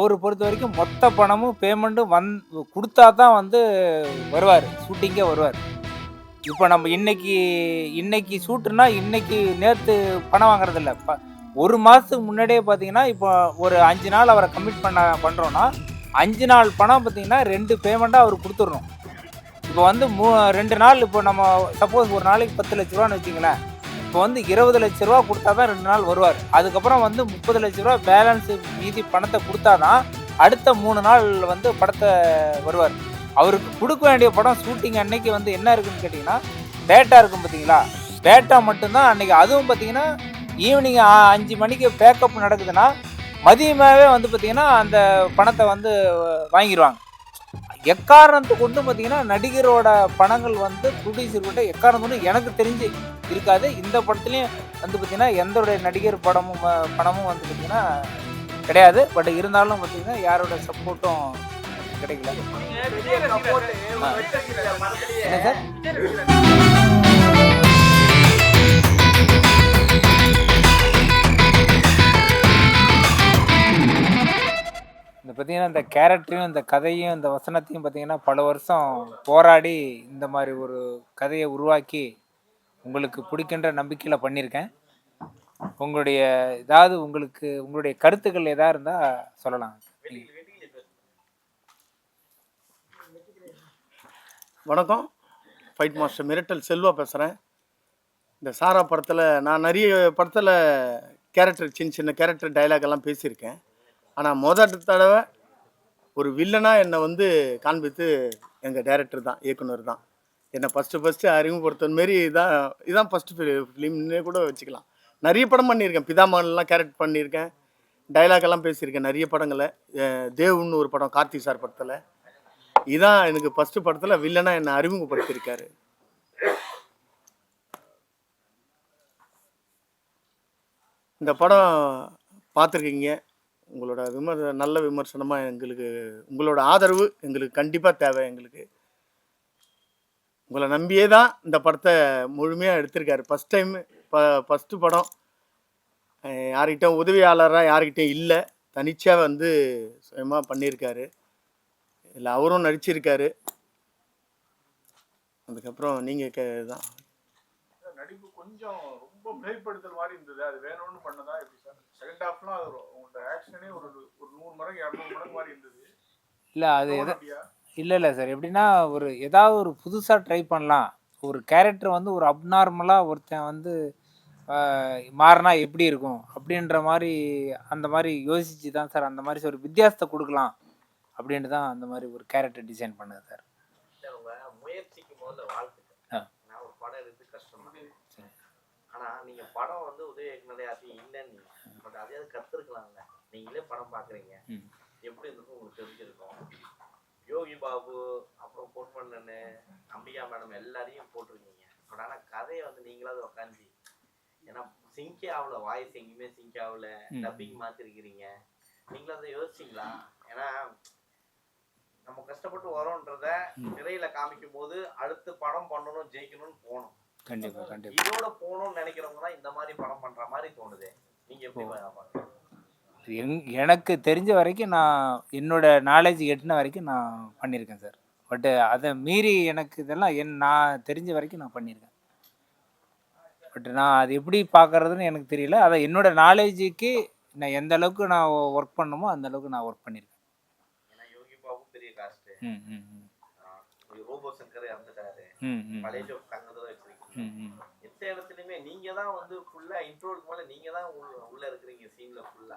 அவரை பொறுத்த வரைக்கும் மொத்த பணமும் பேமெண்ட்டும் வந் கொடுத்தா தான் வந்து வருவார். ஷூட்டிங்கே வருவார். இப்போ நம்ம இன்னைக்கு இன்னைக்கு ஷூட்டுனா இன்னைக்கு நேற்று பணம் வாங்குறதில்ல. ப ஒரு மாதத்துக்கு முன்னாடியே பார்த்தீங்கன்னா இப்போ ஒரு அஞ்சு நாள் அவரை கமிட் பண்ண பண்ணுறோன்னா அஞ்சு நாள் பணம் பார்த்தீங்கன்னா ரெண்டு பேமெண்ட்டாக அவர் கொடுத்துடணும். இப்போ வந்து மூ ரெண்டு நாள் இப்போ நம்ம சப்போஸ் ஒரு நாளைக்கு பத்து லட்ச ரூபான்னு வச்சுங்களேன் இப்போ வந்து இருபது லட்ச ரூபா கொடுத்தா தான் ரெண்டு நாள் வருவார். அதுக்கப்புறம் வந்து முப்பது லட்ச ரூபா பேலன்ஸ் மீதி பணத்தை கொடுத்தா தான் அடுத்த மூணு நாள் வந்து படத்தை வருவார். அவருக்கு கொடுக்க வேண்டிய படம் ஷூட்டிங் அன்னைக்கு வந்து என்ன இருக்குன்னு கேட்டிங்கன்னா பேட்டா இருக்கும் பார்த்தீங்களா? பேட்டா மட்டும்தான் அன்னைக்கு. அதுவும் பார்த்தீங்கன்னா ஈவினிங் அஞ்சு மணிக்கு பேக்கப் நடக்குதுன்னா மதியமாகவே வந்து பார்த்தீங்கன்னா அந்த பணத்தை வந்து வாங்கிடுவாங்க. எக்காரணத்தை கொண்டு பார்த்தீங்கன்னா நடிகரோட பணங்கள் வந்து ப்ரொடியூசர் கிட்ட எக்காரணம் கொண்டு எனக்கு தெரிஞ்சு இருக்காது. இந்த படத்துலையும் வந்து பார்த்தீங்கன்னா எந்தோடைய நடிகர் படமும் அஹ், பணமும் வந்து பார்த்தீங்கன்னா கிடையாது. பட் இருந்தாலும் பார்த்தீங்கன்னா யாரோட சப்போர்ட்டும் கிடைக்கல. என்ன சார்? பார்த்தீங்கன்னா இந்த கேரக்டரையும் இந்த கதையும் இந்த வசனத்தையும் பார்த்தீங்கன்னா பல வருஷம் போராடி இந்த மாதிரி ஒரு கதையை உருவாக்கி உங்களுக்கு பிடிக்கின்ற நம்பிக்கையில் பண்ணியிருக்கேன். உங்களுடைய ஏதாவது உங்களுக்கு உங்களுடைய கருத்துக்கள் எதாக இருந்தால் சொல்லலாம். வணக்கம். ஃபைட் மாஸ்டர் மிரட்டல் செல்வா பேசுகிறேன் இந்த சாரா படத்தில் நான் நிறைய படத்தில் கேரக்டர் சின்ன சின்ன கேரக்டர் டைலாக் எல்லாம் பேசியிருக்கேன். ஆனால் முதல் தடவை ஒரு வில்லனாக என்னை வந்து காண்பித்து எங்கள் டைரக்டர் தான் இயக்குனர் தான். என்னை ஃபஸ்ட்டு ஃபஸ்ட்டு அறிமுகப்படுத்தின மாரி இதான் இதான் ஃபஸ்ட்டு ஃபிலிம்னே கூட வச்சுக்கலாம். நிறைய படம் பண்ணியிருக்கேன். பிதாமகன்லாம் கேரக்டர் பண்ணியிருக்கேன். டைலாக் எல்லாம் பேசியிருக்கேன். நிறைய படங்களை. தேவ்னு தேவுன்னு ஒரு படம் கார்த்திக் சார் படத்தில். இதான் எனக்கு ஃபஸ்ட்டு படத்தில் வில்லனாக என்னை அறிமுகப்படுத்தியிருக்காரு. இந்த படம் பார்த்துருக்கீங்க. உங்களோட விமர் நல்ல விமர்சனமாக எங்களுக்கு உங்களோட ஆதரவு எங்களுக்கு கண்டிப்பாக தேவை எங்களுக்கு. உங்களை நம்பியே தான் இந்த படத்தை முழுமையாக எடுத்திருக்காரு. ஃபஸ்ட் டைம் இப்போ ஃபஸ்ட்டு படம் அஹ் யார்கிட்ட உதவியாளராக யார்கிட்டயும் இல்லை தனிச்சாக வந்து சுயமாக பண்ணியிருக்காரு இல்லை அவரும் நடிச்சிருக்காரு. அதுக்கப்புறம் நீங்கள் கே தான் நடிப்பு கொஞ்சம் ரொம்ப மிகைப்படுத்தல் மாதிரி இருந்தது. அது வேணும்னு பண்ணதா எப்படி சார்? செகண்ட் ஹாஃப்லாம் அது உங்களோட ஆக்ஷனே ஒரு ஒரு நூறு மடங்கு இரநூறு மடங்கு மாதிரி இருந்தது. இல்லை அது எதை இல்லை இல்லை சார். எப்படின்னா ஒரு ஏதாவது ஒரு புதுசாக ட்ரை பண்ணலாம். ஒரு கேரக்டர் வந்து ஒரு அப்நார்மலாக ஒருத்தன் வந்து மாறினா எப்படி இருக்கும்? அப்படின்ற மாதிரி அந்த மாதிரி யோசிச்சு தான் சார். அந்த மாதிரி ஒரு வித்தியாசத்தை கொடுக்கலாம். அப்படின்ட்டு தான் அந்த மாதிரி ஒரு கேரக்டர் டிசைன் பண்ணது சார் உங்க முயற்சிக்கு முதல்ல வாழ்த்துக்கள் ஆ. நான் ஒரு படம் எடுத்து கஷ்டம் சரி. ஆனா நீங்க படம் வந்து உதவி யாரையும் இல்லைன்னு பட் அதையாவது கத்துருக்கலாம்ல. நீங்களே படம் பாக்குறீங்க. எப்படி இருக்கும் உங்களுக்கு தெரிஞ்சிருக்கும். யோகி பாபு அப்புறம் பொன்மண்ணனு அம்பிகா மேடம் எல்லாரையும் போட்டிருக்கீங்க. பட் ஆனா கதையை வந்து நீங்களாவது உட்காந்து ஏன்னா சிங்கே ஆகல. வாய்ஸ் எங்கேயுமே சிங்க் ஆகல. டப்பிங் மாத்திருக்கிறீங்க. நீங்களும் அதை யோசிச்சிங்களா? ஏன்னா நம்ம கஷ்டப்பட்டு வரோன்றத. திரையில காமிக்கும் போது அடுத்து படம் பண்ணணும் ஜெயிக்கணும்னு போகணும் கண்டிப்பாக கண்டிப்பாக இதோட போகணும்னு நினைக்கிறவங்க தான் இந்த மாதிரி படம் பண்ற மாதிரி தோணுது. நீங்க எப்படி பாக்குறீங்க எங் எனக்கு தெரிஞ்ச வரைக்கும் நான் என்னோட நாலேஜ் எட்டின வரைக்கும் நான் பண்ணியிருக்கேன் சார். பட்டு அதை மீறி எனக்கு இதெல்லாம் என் நான் தெரிஞ்ச வரைக்கும் நான் பண்ணியிருக்கேன். பட் நான் அது எப்படி பார்க்கறதுன்னு எனக்கு தெரியல. அதை என்னோட நாலேஜுக்கு நான் எந்த அளவுக்கு நான் ஒர்க் பண்ணணுமோ அந்த அளவுக்கு நான் ஒர்க் பண்ணியிருக்கேன். ஏன்னா யோகி பாபு பெரிய காஸ்ட் ம் ம் ம். எந்த இடத்துலயுமே நீங்க தான் வந்து ஃபுல்லா இன்ட்ரோலுக்கு மேல நீங்க தான் உள்ள இருக்கிறீங்க சீன்ல ஃபுல்லா.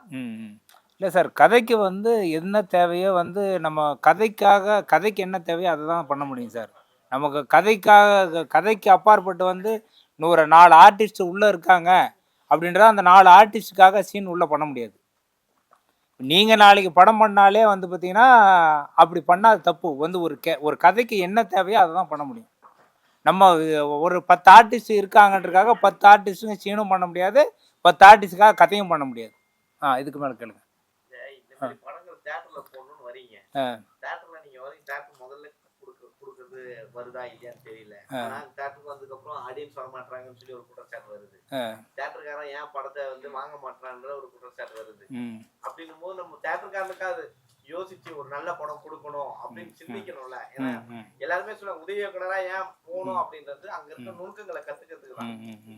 இல்லை சார் கதைக்கு வந்து என்ன தேவையோ வந்து நம்ம கதைக்காக கதைக்கு என்ன தேவையோ அதை தான் பண்ண முடியும் சார் நமக்கு கதைக்காக கதைக்கு அப்பாற்பட்டு வந்து நூறு நாலு ஆர்டிஸ்ட் உள்ளே இருக்காங்க அப்படின்றத அந்த நாலு ஆர்டிஸ்டுக்காக சீன் உள்ளே பண்ண முடியாது. நீங்கள் நாளைக்கு படம் பண்ணாலே வந்து பார்த்தீங்கன்னா அப்படி பண்ணால் தப்பு. வந்து ஒரு கே ஒரு கதைக்கு என்ன தேவையோ அதை தான் பண்ண முடியும். நம்ம ஒரு பத்து ஆர்டிஸ்ட் இருக்காங்கன்றதுக்காக பத்து ஆர்டிஸ்ட்டுங்க சீனும் பண்ண முடியாது. பத்து ஆர்டிஸ்டுக்காக கதையும் பண்ண முடியாது. ஆ இதுக்கு மேலே கேளுங்க. வருதா இல்லையான்னு தெரியல. தேட்டருக்கு வந்ததுக்கு அப்புறம் ஆடியன்ஸ் வர மாட்டாங்கன்னு சொல்லி ஒரு குற்றச்சாட்டு வருது. தேட்டருக்காரன் ஏன் படத்தை வந்து வாங்க மாட்டான்ற ஒரு குற்றச்சாட்டு வருது. அப்படின்னும் போது நம்ம தேட்டருக்காரனுக்காவது யோசிச்சு ஒரு நல்ல படம் கொடுக்கணும் அப்படின்னு சிந்திக்கணும்ல. ஏன்னா எல்லாருமே சொல்லுவாங்க உதவி இயக்குனரா ஏன் போகணும்? அப்படின்றது அங்க இருக்க நுணுக்கங்களை கத்துக்கிறதுக்கு தான்.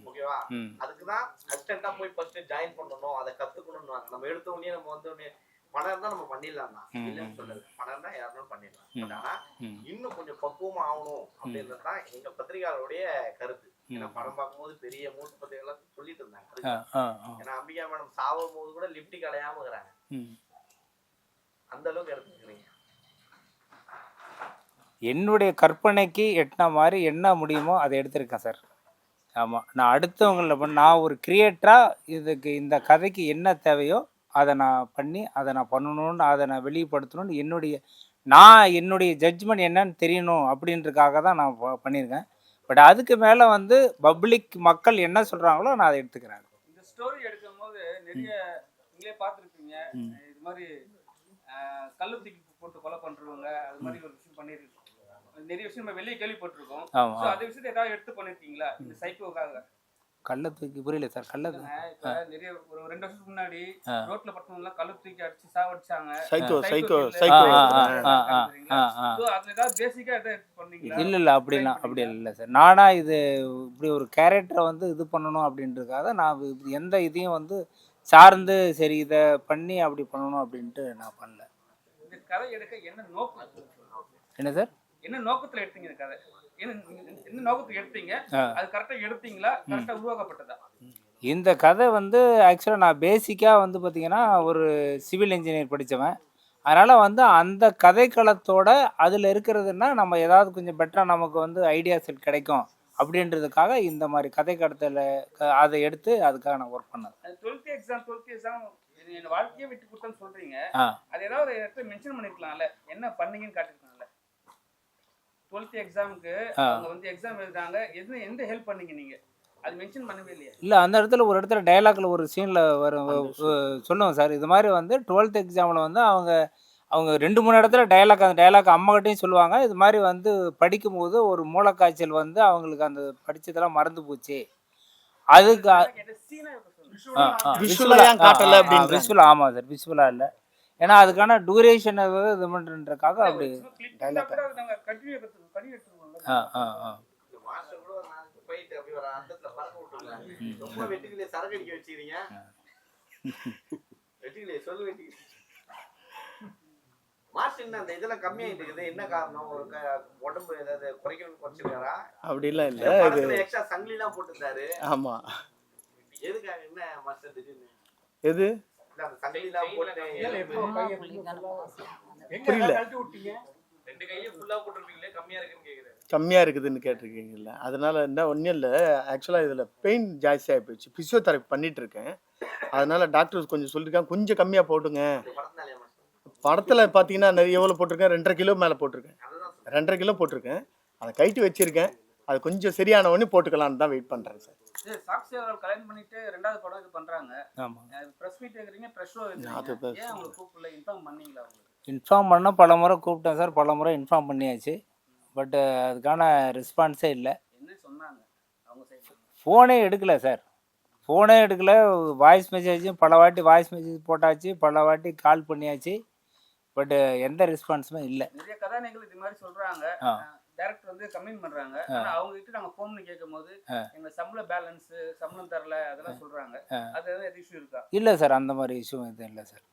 ஓகேவா? அதுக்குதான் அசிஸ்டண்டா போய் ஃபர்ஸ்ட் ஜாயின் பண்ணணும் அதை கத்துக்கணும்னு நம்ம எடுத்த உடனே நம்ம வந்து உடனே பணம் இருந்தா நம்ம பண்ணிடலாம் தான் இல்லைன்னு சொல்லல. பணம் இருந்தா யாருனாலும் பண்ணிடலாம். பட் ஆனா இன்னும் கொஞ்சம் பக்குவமா ஆகணும் அப்படின்றது தான் எங்க பத்திரிகையாளருடைய கருத்து. ஏன்னா படம் பார்க்கும்போது பெரிய மூத்த பத்திரிகைலாம் சொல்லிட்டு இருந்தாங்க. ஏன்னா அம்பிகா மேடம் சாவும் போது கூட லிப்டிக் அலையாம இருக்கிறாங்க. அந்த அளவுக்கு எடுத்துக்கிறீங்க. என்னுடைய கற்பனைக்கு எட்டின மாதிரி என்ன முடியுமோ அதை எடுத்திருக்கேன் சார். ஆமாம் நான் அடுத்தவங்களில் பண்ண நான் ஒரு கிரியேட்டராக இதுக்கு இந்த கதைக்கு என்ன தேவையோ அதை நான் பண்ணி அதை நான் பண்ணணும்னு அதை நான் வெளிப்படுத்தணும்னு என்னுடைய நான் என்னுடைய ஜட்ஜ்மெண்ட் என்னன்னு தெரியணும் அப்படின்றதுக்காக தான் நான் ப- பண்ணியிருக்கேன். பட் அதுக்கு மேலே வந்து பப்ளிக் மக்கள் என்ன சொல்கிறாங்களோ நான் அதை எடுத்துக்கிறேன். இந்த ஸ்டோரி எடுக்கும் போது நிறைய நீங்களே பார்த்துருப்பீங்க. இது மாதிரி கல்லு தூக்கி போட்டு கொலை பண்றவங்க அது மாதிரி ஒரு விஷயம் பண்ணிருக்கோம். நிறைய விஷயம் நம்ம வெளியே கேள்விப்பட்டிருக்கோம். ஸோ அந்த விஷயத்தை ஏதாவது எடுத்து பண்ணிருக்கீங்களா? இந்த சைக்கோக்காக. கள்ள தூக்கி புரியல சார் கள்ள இப்ப நிறைய ஒரு ரெண்டு வருஷத்துக்கு முன்னாடி. ரோட்ல பட்டவங்க எல்லாம் கல்லு தூக்கி அடிச்சு சாவடிச்சாங்க. சைக்கோ சைக்கோ சைக்கோ அதுல ஏதாவது பேசிக்கா எதாவது பண்ணீங்களா? இல்லை இல்லை அப்படிலாம் அப்படி இல்லை சார். நானா இது இப்படி ஒரு கேரக்டரை வந்து இது பண்ணணும் அப்படின்றதுக்காக நான் எந்த இதையும் வந்து சார்ந்து சரி இதை பண்ணி அப்படி பண்ணணும் அப்படின்ட்டு நான் பண்ணல. இந்த கதை எடுக்க என்ன நோக்கம்? என்ன சார்? என்ன நோக்கத்துல எடுத்தீங்க இந்த கதை? என்ன நோக்கத்துக்கு எடுத்தீங்க. அது கரெக்டா எடுத்தீங்களா? கரெக்டா உருவாக்கப்பட்டதா? இந்த கதை வந்து ஆக்சுவலாக நான் பேசிக்காக வந்து பார்த்தீங்கன்னா ஒரு சிவில் இன்ஜினியர் படித்தவன் அதனால் வந்து அந்த கதைக்களத்தோட அதில் இருக்கிறதுனா நம்ம ஏதாவது கொஞ்சம் பெட்டராக நமக்கு வந்து ஐடியா செட் கிடைக்கும். அப்படின்றதுக்காக இந்த மாதிரி கதை கடத்தல அதை எடுத்து அதுக்காக நான் ஒர்க் பண்ணேன் அது டுவெல்த் எக்ஸாம் டுவெல்த் எக்ஸாம் என் வாழ்க்கையே விட்டு கொடுத்தேன்னு சொல்றீங்க. அது ஏதாவது இடத்துல மென்ஷன் பண்ணிருக்கலாம்ல. என்ன பண்ணீங்கன்னு காட்டிருக்கலாம்ல. டுவெல்த் எக்ஸாமுக்கு. அவங்க வந்து எக்ஸாம் எழுதுறாங்க. எது எந்த ஹெல்ப் பண்ணீங்க நீங்க? அது மென்ஷன் பண்ணவே இல்லையா. இல்லை அந்த இடத்துல ஒரு இடத்துல டயலாக்ல ஒரு சீனில் வரும். சொல்லுவோம் சார். இது மாதிரி வந்து டுவெல்த் எக்ஸாமில் வந்து அவங்க அவங்க ரெண்டு மூணு இடத்துல டயலாக் அந்த டயலாக் அம்மாகிட்டையும் சொல்லுவாங்க. இது மாதிரி வந்து படிக்கும்போது ஒரு மூளைக்காய்ச்சல் வந்து அவங்களுக்கு அந்த படிச்சதெல்லாம் மறந்து போச்சு. அதுக்கு காட்டல. விஷுவல் ஆமாம் சார் விஷுவலாக இல்லை. ஏன்னா அதுக்கான டூரேஷன் இது பண்ணுறதுக்காக அப்படி எடுத்துருவோம் ஆ ஆ ஆ. வெட்டிகளே வச்சுக்கிறீங்க. வெட்டிகளே சொல்லு என்ன அந்த இதெல்லாம் கம்மியாயிட்டு இருக்குது என்ன காரணம்? ஒரு க- உடம்பு ஏதாவது குறைக்கணும்னு குறைச்சிருக்காரா? அப்படிலாம் இல்லை. இது படத்துல எக்ஸ்ட்ரா சங்கிலி எல்லாம் போட்டிருந்தாரு. ஆமா. எதுக்காக? என்ன மாஸ்டர் திடீர்னு எது? இல்ல அந்த சங்கிலி எல்லாம் போட்டு புரியல. ரெண்டு கையை ஃபுல்லா போட்டுருப்பீங்களே கம்மியா இருக்குன்னு கேக்குறேன். கம்மியா இருக்குதுன்னு கேட்டிருக்கீங்கல்ல. அதனால என்ன ஒன்றும் இல்லை. ஆக்சுவலாக இதில் பெயின் ஜாஸ்தியாக போயிடுச்சு ஃபிசியோதெரப்பி பண்ணிட்டு இருக்கேன். அதனால டாக்டர் கொஞ்சம் சொல்லியிருக்காங்க கொஞ்சம் கம்மியாக போட்டுங்க. படத்தில் பார்த்தீங்கன்னா நிறைய எவ்வளோ போட்டிருக்கேன்? ரெண்டரை கிலோ மேலே போட்டிருக்கேன். ரெண்டரை கிலோ போட்டிருக்கேன். அதை கைட்டு வச்சிருக்கேன். அது கொஞ்சம் சரியான உடனே போட்டுக்கலான்னு தான் வெயிட் பண்ணுறேன் சார். சரி சாக்ஷி அவர்கள் கல்யாணம் பண்ணிட்டு ரெண்டாவது படம் இது பண்றாங்க. ஆமாம் பிரஸ் மீட் கேக்குறீங்க பிரஸ் ஷோ அது வைக்கிறீங்க. press- ஏன் உங்களுக்கு கூப்பிடல? இன்ஃபார்ம் பண்ணீங்களா உங்களுக்கு இன்ஃபார்ம் பண்ண பல முறை கூப்பிட்டேன் சார். பல முறை இன்ஃபார்ம் பண்ணியாச்சு. பட் அதுக்கான ரெஸ்பான்ஸே இல்லை. என்ன சொன்னாங்க? அவங்க சைடு ஃபோனே எடுக்கல சார். ஃபோனே எடுக்கல. வாய்ஸ் மெசேஜும் பல வாட்டி வாய்ஸ் மெசேஜ் போட்டாச்சு. பல வாட்டி கால் பண்ணியாச்சு. பட் எந்த ரெஸ்பான்ஸுமே இல்லை. நிறைய கதாநாயகர்கள் இது மாதிரி சொல்றாங்க. டேரக்டர் வந்து கம்ப்ளைண்ட் பண்றாங்க. ஆனா அவங்க கிட்ட நாங்க ஃபோன் பண்ணி கேட்கும் போது. எங்க சம்பள பேலன்ஸ் சம்பளம் தரல அதெல்லாம் சொல்றாங்க. அது எதாவது இஷ்யூ இருக்கா? இல்லை சார் அந்த மாதிரி இஷ்யூ எதுவும் இல்லை சார்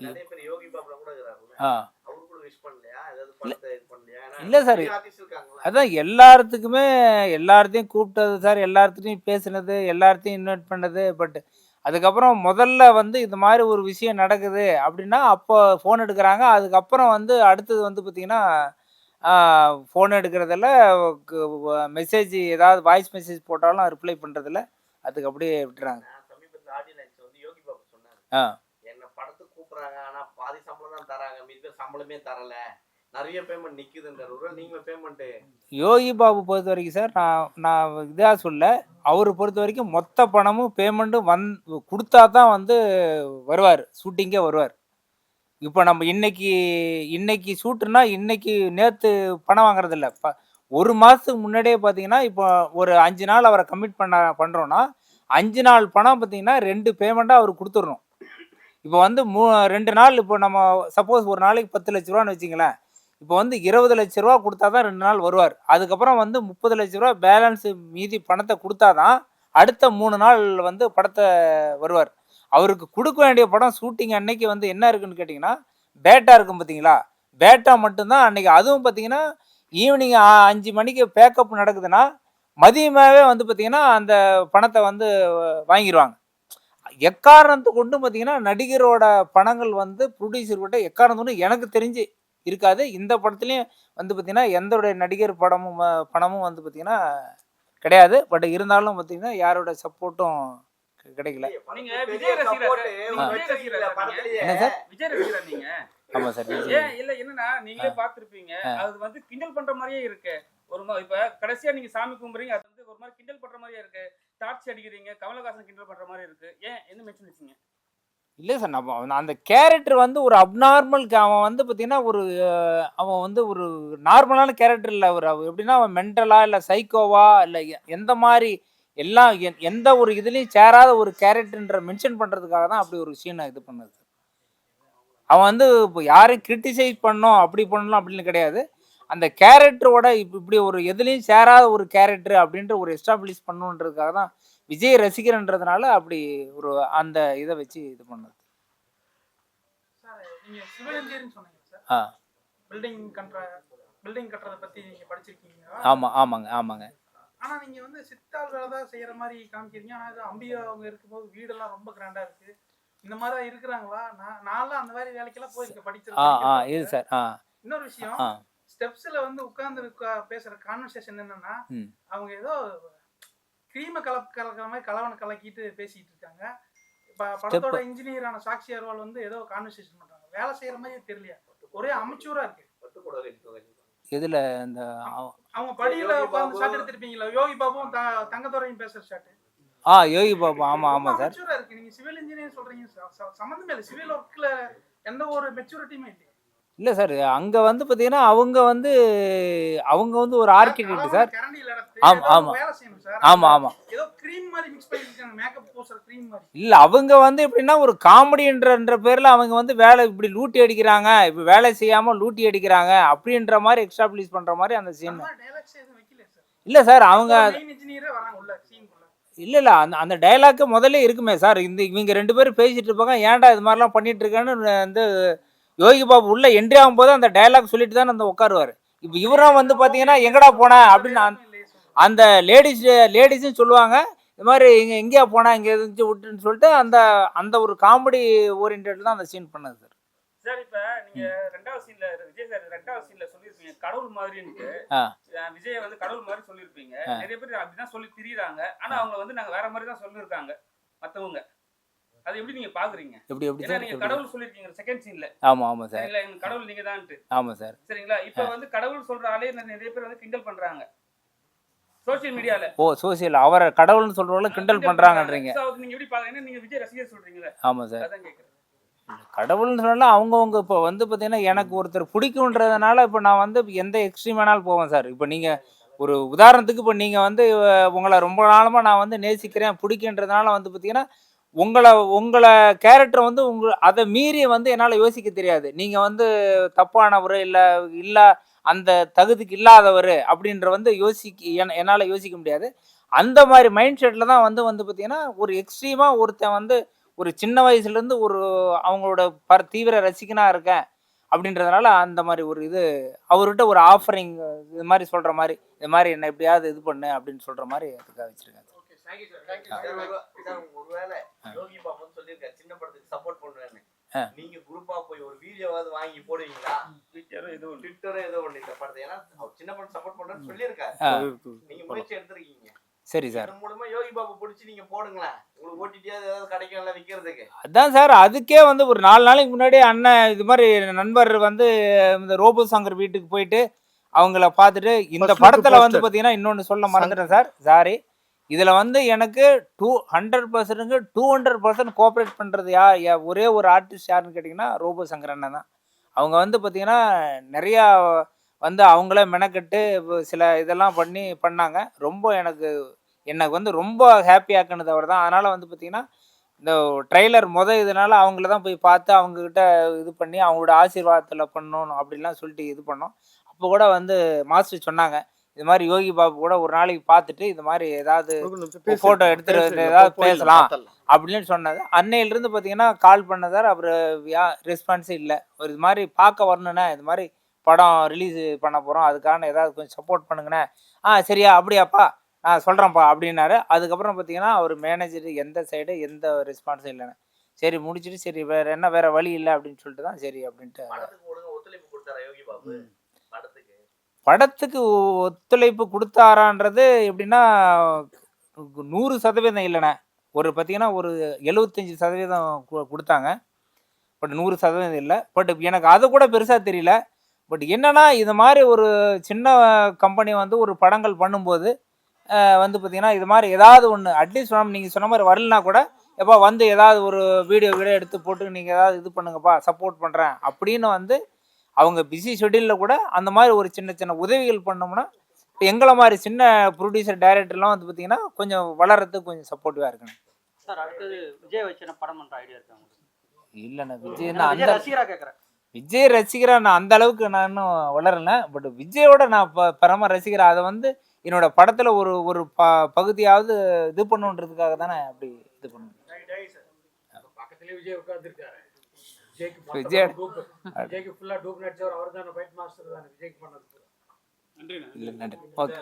நிறைய பேர் யோகி பாபுல கூட இருக்கிறாருல்ல. ஆ. அவரு கூட விஷ் பண்ணலையா? ஏதாவது படத்தை இது பண்ணலையா? ஏன்னா இல்ல இருக்காங்களா அதான் எல்லாத்துக்குமே எல்லார்த்தையும் கூப்பிட்டது சார் எல்லார்த்தையும் பேசுனது எல்லார்த்தையும் இன்வைட் பண்ணது பட் அதுக்கப்புறம் முதல்ல வந்து இது மாதிரி ஒரு விஷயம் நடக்குது அப்படின்னா அப்போ ஃபோன் எடுக்கிறாங்க. அதுக்கப்புறம் வந்து அடுத்தது வந்து பார்த்திங்கன்னா ஃபோன் எடுக்கிறதில்ல மெசேஜ் ஏதாவது வாய்ஸ் மெசேஜ் போட்டாலும் ரிப்ளை பண்ணுறதில்ல அதுக்கு அப்படியே விட்டுறாங்க. ஆ. என்ன படத்துக்கு கூப்பிடுறாங்க. ஆனா பாதி சம்பளம் தான் தராங்க. மீதி பேர் சம்பளமே தரல. நிறைய பேமெண்ட் நிக்குதுன்றாரு. ஒரு நீங்க பேமெண்ட் யோகி பாபு பொறுத்த வரைக்கும் சார் நான் நான் இதாக சொல்ல அவர் பொறுத்த வரைக்கும் மொத்த பணமும் பேமெண்ட்டும் வந் கொடுத்தா தான் வந்து வருவார். ஷூட்டிங்கே வருவார். இப்போ நம்ம இன்னைக்கு இன்னைக்கு ஷூட்டுனா இன்னைக்கு நேற்று பணம் வாங்குறதில்ல. ப ஒரு மாதத்துக்கு முன்னாடியே பார்த்தீங்கன்னா இப்போ ஒரு அஞ்சு நாள் அவரை கமிட் பண்ண பண்ணுறோன்னா அஞ்சு நாள் பணம் பார்த்தீங்கன்னா ரெண்டு பேமெண்ட்டாக அவர் கொடுத்துடணும் இப்போ வந்து மூ ரெண்டு நாள் இப்போ நம்ம சப்போஸ் ஒரு நாளைக்கு பத்து லட்ச ரூபான்னு வச்சிங்களேன். இப்போ வந்து இருபது லட்ச ரூபா கொடுத்தா தான் ரெண்டு நாள் வருவார். அதுக்கப்புறம் வந்து முப்பது லட்ச ரூபா பேலன்ஸு மீதி பணத்தை கொடுத்தா தான் அடுத்த மூணு நாள் வந்து படத்தை வருவார். அவருக்கு கொடுக்க வேண்டிய படம் ஷூட்டிங் அன்னைக்கு வந்து என்ன இருக்குன்னு கேட்டிங்கன்னா பேட்டா இருக்கும் பார்த்தீங்களா? பேட்டா மட்டும்தான் அன்னைக்கு. அதுவும் பார்த்தீங்கன்னா ஈவினிங் அஞ்சு மணிக்கு பேக்கப் நடக்குதுன்னா மதியமாகவே வந்து பார்த்தீங்கன்னா அந்த பணத்தை வந்து வாங்கிடுவாங்க எக்காரணத்து கொண்டு பார்த்தீங்கன்னா நடிகரோட பணங்கள் வந்து ப்ரொடியூசர் கிட்ட எக்காரணத்து எனக்கு தெரிஞ்சு இருக்காது. இந்த படத்துலையும் வந்து பார்த்தீங்கன்னா எந்தோடைய நடிகர் படமும் பணமும் வந்து பார்த்தீங்கன்னா கிடையாது. பட் இருந்தாலும் பார்த்தீங்கன்னா யாரோட சப்போர்ட்டும் கிடைக்கல? என்ன சார்? ஆமாம் சார் ஏன் இல்ல என்னன்னா நீங்களே பாத்துருப்பீங்க. அது வந்து கிண்டல் பண்ற மாதிரியே இருக்கு. ஒரு மா- இப்ப கடைசியா நீங்க சாமி கும்பிடுறீங்க அது வந்து ஒரு மாதிரி கிண்டல் பண்ற மாதிரியே இருக்கு. டார்ச் அடிக்கிறீங்க கமலஹாசன் கிண்டல் பண்ற மாதிரி இருக்கு. ஏன் என்ன மென்ஷன் வச்சீங்க இல்லை சார் நம்ம அவன் அந்த கேரக்டர் வந்து ஒரு அப்நார்மல் அவன் வந்து பார்த்தீங்கன்னா ஒரு அவன் வந்து ஒரு நார்மலான கேரக்டர் இல்லை அவர். எப்படின்னா அவன் மென்டலா இல்லை சைக்கோவா இல்லை எந்த மாதிரி எல்லாம் எ- எந்த ஒரு இதுலேயும் சேராத ஒரு கேரக்டர்ன்ற மென்ஷன் பண்ணுறதுக்காக தான் அப்படி ஒரு சீனை இது பண்ணுது. அவன் வந்து இப்போ யாரையும் கிரிட்டிசைஸ் பண்ணோம் அப்படி பண்ணலாம் அப்படின்னு கிடையாது. அந்த கேரக்டரோட இப்படி ஒரு எதுலேயும் சேராத ஒரு கேரக்டர் அப்படின்ற ஒரு எஸ்டாப்ளிஷ் பண்ணுன்றதுக்காக தான் விஜய் ரசிகர்ன்றதுனால அப்படி ஒரு அந்த இதை வச்சு இது பண்ணது. ஆ. பில்டிங் கட்டுற பில்டிங் கட்டுறத பத்தி நீங்க படிச்சிருக்கீங்க ஆமாம் ஆமாங்க ஆமாங்க. ஆனா நீங்க வந்து சித்தாள் வேலை தான் செய்யற மாதிரி காமிக்கிறீங்க. ஆனா இது அம்பியா அவங்க இருக்கும்போது வீடெல்லாம் ரொம்ப கிராண்டா இருக்கு. இந்த மாதிரி இருக்கிறாங்களா? நான் நான்லாம் அந்த மாதிரி வேலைக்கெல்லாம் போயிருக்கேன் ஆ ஆ படிச்சிருக்கேன் இது சார் ஆ. இன்னொரு விஷயம் ஆ. ஸ்டெப்ஸ்ல வந்து உட்கார்ந்து பேசுற கான்வர்சேஷன் என்னன்னா அவங்க ஏதோ கிரீம கலப் கலக்கிற மாதிரி கலவனை கலக்கிட்டு பேசிட்டு இருக்காங்க. படத்தோட இன்ஜினியரான சாக்ஷி அர்வால் வந்து ஏதோ கான்வர்சேஷன் பண்றாங்க. வேலை செய்யற மாதிரியே தெரியலையா? ஒரே அமைச்சூரா இருக்கு. இதில் இந்த அவ- அவங்க படியில உட்கார்ந்து. ஷாட் எடுத்திருப்பீங்களா யோகி பாபுவும் த- தங்கத்துறையும் பேசுற ஷாட் ஆ யோகி பாபு. ஆமாம் ஆமாம் சார். இருக்கு. நீங்க சிவில் இன்ஜினியர் சொல்றீங்க ச- ச- சம்மந்தமே இல்லை. சிவில் ஒர்க்ல எந்த ஒரு மெச்சூரிட்டியுமே இல்லை இல்லை சார் அங்கே வந்து பார்த்தீங்கன்னா அவங்க வந்து அவங்க வந்து ஒரு ஆர்கிடெக்ட் சார். ஆமாம் ஆமாம் க்ரீம் மாதிரி இல்லை அவங்க வந்து எப்படின்னா ஒரு காமெடின்றன்ற பேரில் அவங்க வந்து வேலை இப்படி லூட்டி அடிக்கிறாங்க இப்போ வேலை செய்யாமல் லூட்டி அடிக்கிறாங்க அப்படின்ற மாதிரி எக்ஸ்டாப்ளிஷ் பண்ணுற மாதிரி அந்த சீன் இல்லை சார் அவங்க இல்லை இல்லை அந்த அந்த டைலாக்கு முதல்ல இருக்குமே சார். இந்த இவங்க ரெண்டு பேரும் பேசிட்டு இருப்பாங்க ஏன்டா இது மாதிரிலாம் பண்ணிட்டு இருக்கேன்னு வந்து யோகி பாபு உள்ள என்ட்ரி ஆகும்போது அந்த டைலாக் சொல்லிட்டு தான் அந்த உட்காருவார். இப்போ இவரும் வந்து பார்த்தீங்கன்னா எங்கடா போன? அப்படின்னு அந்த- லேடிஸ் லேடிஸும் சொல்லுவாங்க. இது மாதிரி இங்கே எங்கேயா போனா? இங்கே எதுவும் விட்டுன்னு சொல்லிட்டு அந்த அந்த ஒரு காமெடி ஓரியன்ட் தான் அந்த சீன் பண்ணது சார் சார் இப்ப நீங்க ரெண்டாவது சீன்ல விஜய் சார் ரெண்டாவது சீன்ல சொல்லிருப்பீங்க கடவுள் மாதிரின்ட்டு விஜய் வந்து கடவுள் மாதிரி சொல்லிருப்பீங்க நிறைய பேர் அப்படிதான் சொல்லி திரியுறாங்க. ஆனா அவங்க வந்து நாங்க வேற மாதிரி தான் சொல்லிருக்காங்க மத்தவங்க. அது எப்படி நீங்க பாக்குறீங்க? எப்படி எப்படி சார் நீங்க கடவுள் சொல்லிருக்கீங்க செகண்ட் சீன்ல ஆமாம் ஆமாம் சார். சரிங்களா? எங்க கடவுள் நீங்க தான்ட்டு ஆமாம் சார். சரிங்களா? இப்ப வந்து கடவுள் சொல்ற ஆளே நிறைய பேர் வந்து கிண்டல் பண்றாங்க. சோசியல் மீடியால. ஓ சோசியல். அவரை கடவுள்னு சொல்கிறவங்கள கிண்டல் அது நீங்க எப்படி பாக்குறீங்க? நீங்க விஜய் ரசிகர் சொல்றீங்களே ஆமாம் சார். அதான் கேக்குறேன். கடவுள்னு சொன்னால் அவங்கவுங்க இப்போ வந்து பார்த்தீங்கன்னா எனக்கு ஒருத்தர் பிடிக்குன்றதுனால இப்போ நான் வந்து எந்த எக்ஸ்ட்ரீம் வேணாலும் போவேன் சார். இப்போ நீங்கள் ஒரு உதாரணத்துக்கு இப்போ நீங்கள் வந்து உங்களை ரொம்ப நாளமாக நான் வந்து நேசிக்கிறேன் பிடிக்குன்றதுனால வந்து பார்த்தீங்கன்னா உங்களை உங்களை கேரக்டர் வந்து உங்க அதை மீறி வந்து என்னால் யோசிக்க தெரியாது. நீங்கள் வந்து தப்பானவர் இல்லை இல்லை அந்த தகுதிக்கு இல்லாதவர் அப்படின்ற வந்து யோசிக்க என் என்னால் யோசிக்க முடியாது. அந்த மாதிரி மைண்ட் செட்டில் தான் வந்து வந்து பார்த்தீங்கன்னா ஒரு எக்ஸ்ட்ரீமாக ஒருத்தன் வந்து ஒரு சின்ன வயசுலேருந்து ஒரு அவங்களோட ப தீவிர ரசிகனாக இருக்கேன் அப்படின்றதுனால அந்த மாதிரி ஒரு இது அவர்கிட்ட ஒரு ஆஃபரிங் இது மாதிரி சொல்கிற மாதிரி இது மாதிரி என்ன எப்படியாவது இது பண்ணு அப்படின்னு சொல்கிற மாதிரி அதுக்காக வச்சுருக்கேன் சார், ஒருவேளை யோகி பாபுன்னு சொல்லியிருக்காரு. சின்ன படத்துக்கு சப்போர்ட் பண்றேன்னு. நீங்க குரூப்பா போய் ஒரு வீடியோவாவது வாங்கி போடுவீங்களா? ட்விட்டர் இது ஒன்று ட்விட்டரோ ஏதோ ஒண்ணு இந்த படத்தை. ஏன்னா சின்ன படம் சப்போர்ட் பண்றேன்னு சொல்லியிருக்காரு. நீங்க முயற்சி எடுத்திருக்கீங்க. சரி சார். மூலமா யோகி பாபு பிடிச்சி நீங்க போடுங்களேன். உங்களுக்கு ஓட்டிட்டியாவது ஏதாவது கிடைக்கும்ல விக்கிறதுக்கு. அதான் சார். அதுக்கே வந்து ஒரு நாலு நாளைக்கு முன்னாடி அண்ணன் இது மாதிரி நண்பர் வந்து இந்த ரோபோ சங்கர் வீட்டுக்கு போயிட்டு அவங்கள பார்த்துட்டு இந்த படத்தில் வந்து poster. பார்த்தீங்கன்னா இன்னொன்று சொல்ல மறந்துட்டேன் சார். சாரி இதில் வந்து எனக்கு டூ ஹண்ட்ரட் பர்சன்ட்டுங்க டூ ஹண்ட்ரட் பர்சன்ட் கோஆப்ரேட் பண்ணுறது யார் யா- ஒரே ஒரு ஆர்டிஸ்ட் யாருன்னு கேட்டிங்கன்னா ரோபோ சங்கரண்ணன் தான். அவங்க வந்து பார்த்திங்கன்னா நிறையா வந்து அவங்கள மெனக்கெட்டு சில இதெல்லாம் பண்ணி பண்ணாங்க. ரொம்ப எனக்கு எனக்கு வந்து ரொம்ப ஹாப்பி ஆக்குனது அவர் தான். அதனால் வந்து பார்த்திங்கன்னா இந்த ட்ரெய்லர் முத இதனால் அவங்கள தான் போய் பார்த்து அவங்கக்கிட்ட இது பண்ணி அவங்களோட ஆசீர்வாதத்தில் பண்ணணும் அப்படிலாம் சொல்லிட்டு இது பண்ணோம். அப்போ கூட வந்து மாஸ்டர் சொன்னாங்க இது மாதிரி யோகி பாபு கூட ஒரு நாளைக்கு பார்த்துட்டு இது மாதிரி ஏதாவது photo எடுத்துட்டு ஏதாவது பேசலாம். அப்படின்னு சொன்னது. அன்னையிலிருந்து பார்த்தீங்கன்னா கால் பண்ணதார் அப்புறம் ரெஸ்பான்ஸே இல்லை. ஒரு இது மாதிரி பார்க்க வரணுண்ணே இது மாதிரி படம் ரிலீஸ் பண்ண போகிறோம் அதுக்கான ஏதாவது கொஞ்சம் சப்போர்ட் பண்ணுங்கண்ணே. ஆ சரியா அப்படியாப்பா நான் சொல்கிறேன்ப்பா அப்படின்னாரு. அதுக்கப்புறம் பார்த்தீங்கன்னா அவர் மேனேஜர் எந்த சைடு எந்த ரெஸ்பான்ஸும் இல்லைண்ணே சரி முடிச்சுட்டு சரி வேற என்ன வேற வழி இல்லை அப்படின்னு சொல்லிட்டு தான் சரி அப்படின்ட்டு. ஒத்துழைப்பு கொடுத்தாரா யோகி பாபு? படத்துக்கு ஒத்துழைப்பு கொடுத்தாரான்றது எப்படின்னா நூறு சதவீதம் இல்லைண்ணே. ஒரு பார்த்தீங்கன்னா ஒரு எழுபத்தஞ்சி சதவீதம் கொடுத்தாங்க. பட் நூறு சதவீதம் இல்லை. பட் எனக்கு அது கூட பெருசாக தெரியல. பட் என்னன்னா இது மாதிரி ஒரு சின்ன கம்பெனி வந்து ஒரு படங்கள் பண்ணும்போது வந்து பார்த்தீங்கன்னா இது மாதிரி ஏதாவது ஒன்று அட்லீஸ்ட் மேம் நீங்கள் சொன்ன மாதிரி வரலனா கூட எப்போ வந்து ஏதாவது ஒரு வீடியோ வீடியோ எடுத்து போட்டு நீங்கள் ஏதாவது இது பண்ணுங்கப்பா சப்போர்ட் பண்ணுறேன் அப்படின்னு வந்து அவங்க பிஸி ஷெட்யூலில் கூட அந்த மாதிரி ஒரு சின்ன சின்ன உதவிகள் பண்ணோம்னா இப்போ எங்களை மாதிரி சின்ன ப்ரொடியூசர் டைரக்டர்லாம் வந்து பார்த்தீங்கன்னா கொஞ்சம் வளர்கிறதுக்கு கொஞ்சம் சப்போர்ட்டிவாக இருக்கணும். சார் அடுத்தது விஜய் வச்சு படம் பண்ற ஐடியா இருக்கு உங்களுக்கு. இல்லைண்ணா விஜய் அந்த ரசிகரா கேக்குறேன். விஜய் ரசிகரா நான் அந்த அளவுக்கு நான் இன்னும் வளரல. பட் விஜயோட நான் ப பரம ரசிகரா. அதை வந்து என்னோட படத்துல ஒரு ஒரு ப பகுதியாவது இது பண்ணுன்றதுக்காக தானே அப்படி இது பண்ணுவேன் பக்கத்துலயே விஜய் உட்கார்ந்துருக்காரு. விஜய்க்கு விஜய் விஜய்க்கு ஃபுல்லா டூப் நடிச்சவர் அவர் தானே ஃபைட் மாஸ்டர் தானே விஜய்க்கு பண்ணது நன்றிண்ணா. இல்லை நன்றி. ஓகே.